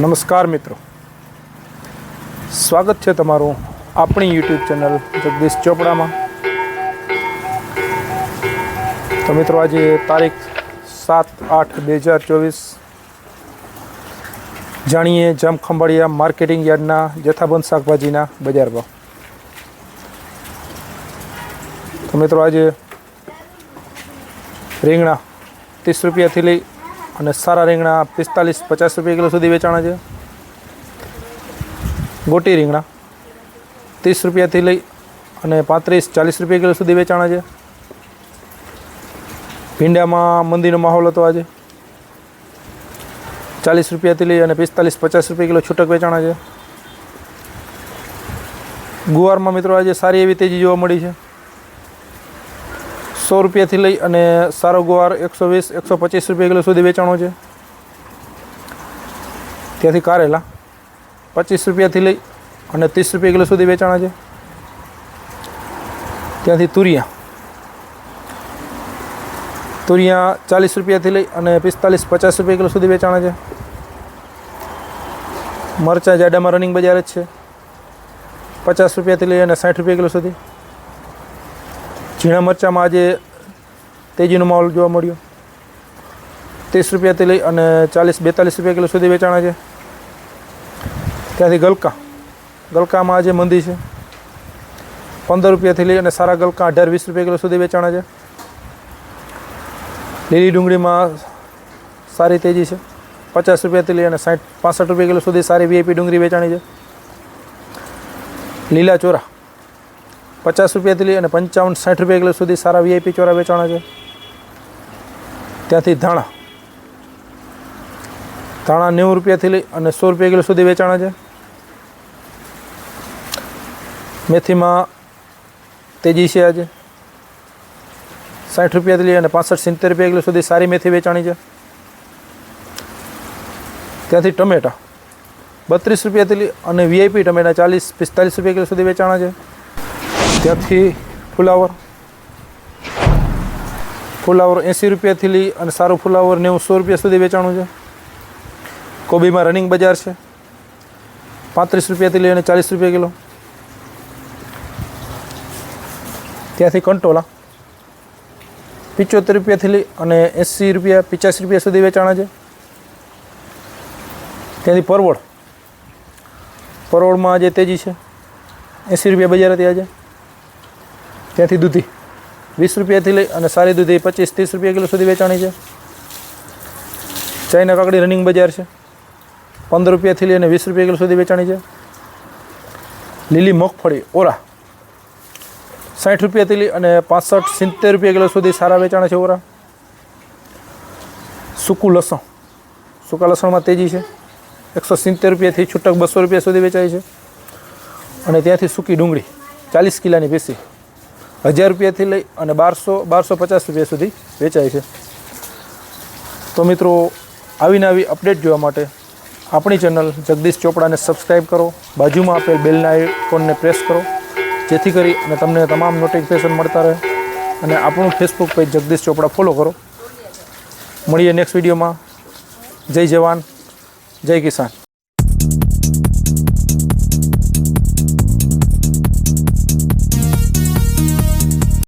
નમસ્કાર મિત્રો. સ્વાગત છે તમારું આપણી યુટ્યુબ ચેનલ જગદીશ ચોપડામાં. તો મિત્રો, આજે તારીખ સાત આઠ બે હજાર ચોવીસ. જાણીએ જામખંભાળિયા માર્કેટિંગ યાર્ડના જથ્થાબંધ શાકભાજીના બજાર ભાવ. તો મિત્રો, આજે રીંગણા ત્રીસ રૂપિયાથી લઈ અને સારા રીંગણા પિસ્તાલીસ પચાસ રૂપિયા કિલો સુધી વેચાણા છે. ગોટી રીંગણા ત્રીસ રૂપિયાથી લઈ અને પાંત્રીસ ચાલીસ રૂપિયા કિલો સુધી વેચાણા છે. ભીંડામાં મંદીનો માહોલ હતો આજે. ચાલીસ રૂપિયાથી લઈ અને પિસ્તાલીસ પચાસ રૂપિયા કિલો છૂટક વેચાણા છે. ગુવારમાં મિત્રો આજે સારી એવી તેજી જોવા મળી છે. સો રૂપિયાથી લઈ અને સારો ગુવાર એકસો વીસ, એકસો પચીસ રૂપિયા કિલો સુધી વેચાણો છે. ત્યાંથી કારેલા પચીસ રૂપિયાથી લઈ અને ત્રીસ રૂપિયા કિલો સુધી વેચાણા છે. ત્યાંથી તુરિયા તુરિયા ચાલીસ રૂપિયાથી લઈ અને પિસ્તાલીસ, પચાસ રૂપિયા કિલો સુધી વેચાણા છે. મરચાં જાડામાં રનિંગ બજાર જ છે. પચાસ રૂપિયાથી લઈ અને સાઠ રૂપિયા કિલો સુધી. ઝીણા મરચાંમાં આજે તેજીનો માહોલ જોવા મળ્યો. ત્રીસ રૂપિયાથી લઈ અને ચાલીસ, બેતાલીસ રૂપિયા કિલો સુધી વેચાણા છે. ત્યાંથી ગલકા. ગલકામાં આજે મંદી છે. પંદર રૂપિયાથી લઈ અને સારા ગલકા અઢાર, વીસ રૂપિયા કિલો સુધી વેચાણા છે. લીલી ડુંગળીમાં સારી તેજી છે. પચાસ રૂપિયાથી લઈ અને સાઠ, પાસઠ રૂપિયા કિલો સુધી સારી વીઆઈપી ડુંગળી વેચાણી છે. લીલા ચોરા. પચાસ રૂપિયાથી લઈ અને પંચાવન સાઠ રૂપિયા કિલો સુધી સારા વીઆઈપી ચોરા વેચાણા છે. ત્યાંથી ધાણા. ધાણા નેવું રૂપિયાથી લઈ અને સો રૂપિયા કિલો સુધી વેચાણા છે. મેથીમાં તેજી છે આજે. સાઠ રૂપિયાથી લઈ અને પાસઠ સિત્તેર રૂપિયા કિલો સુધી સારી મેથી વેચાણી છે. ત્યાંથી ટમેટા. બત્રીસ રૂપિયાથી લઈ અને વીઆઈપી ટમેટા ચાલીસ, પિસ્તાલીસ રૂપિયા કિલો સુધી વેચાણા છે. ત્યાંથી ફુલાવર. ફુલાવર એંસી રૂપિયાથી લઈ અને સારું ફુલાવર નેવું સો રૂપિયા સુધી વેચાણું છે. કોબીમાં રનિંગ બજાર છે. પાંત્રીસ રૂપિયાથી લઈ અને ચાલીસ રૂપિયા કિલો. ત્યાંથી કંટોલા. પિચોતેર રૂપિયાથી લઈ અને એંસી રૂપિયા પચાસ રૂપિયા સુધી વેચાણા છે. ત્યાંથી પરવળ. પરવળમાં આજે તેજી છે. એંસી રૂપિયા બજાર હતી આજે. ત્યાંથી દૂધી. વીસ રૂપિયાથી લઈ અને સારી દૂધી પચીસ ત્રીસ રૂપિયા કિલો સુધી વેચાણી છે. ચાઈના કાકડી રનિંગ બજાર છે. પંદર રૂપિયાથી લઈ અને વીસ રૂપિયા કિલો સુધી વેચાણી છે. લીલી મગફળી, ઓરા. સાઠ રૂપિયાથી લઈ અને પાસઠ સિત્તેર રૂપિયા કિલો સુધી સારા વેચાણ છે ઓરા. સૂકું લસણ. સૂકા લસણમાં તેજી છે. એકસો સિત્તેર રૂપિયાથી છૂટક બસો રૂપિયા સુધી વેચાય છે. અને ત્યાંથી સૂકી ડુંગળી, ચાલીસ કિલાની પીસી હજાર રૂપિયાથી લઈ અને બારસો બારસો પચાસ રૂપિયા સુધી વેચાય છે. તો મિત્રો આવીને આવી અપડેટ જોવા માટે આપણી ચેનલ જગદીશ ચોપડાને સબસ્ક્રાઈબ કરો, બાજુમાં આપેલ બેલના આઇકોનને પ્રેસ કરો, જેથી કરી અને તમને તમામ નોટિફિકેશન મળતા રહે. અને આપણું ફેસબુક પેજ જગદીશ ચોપડા ફોલો કરો. મળીએ નેક્સ્ટ વિડીયોમાં જય જવાન, જય કિસાન.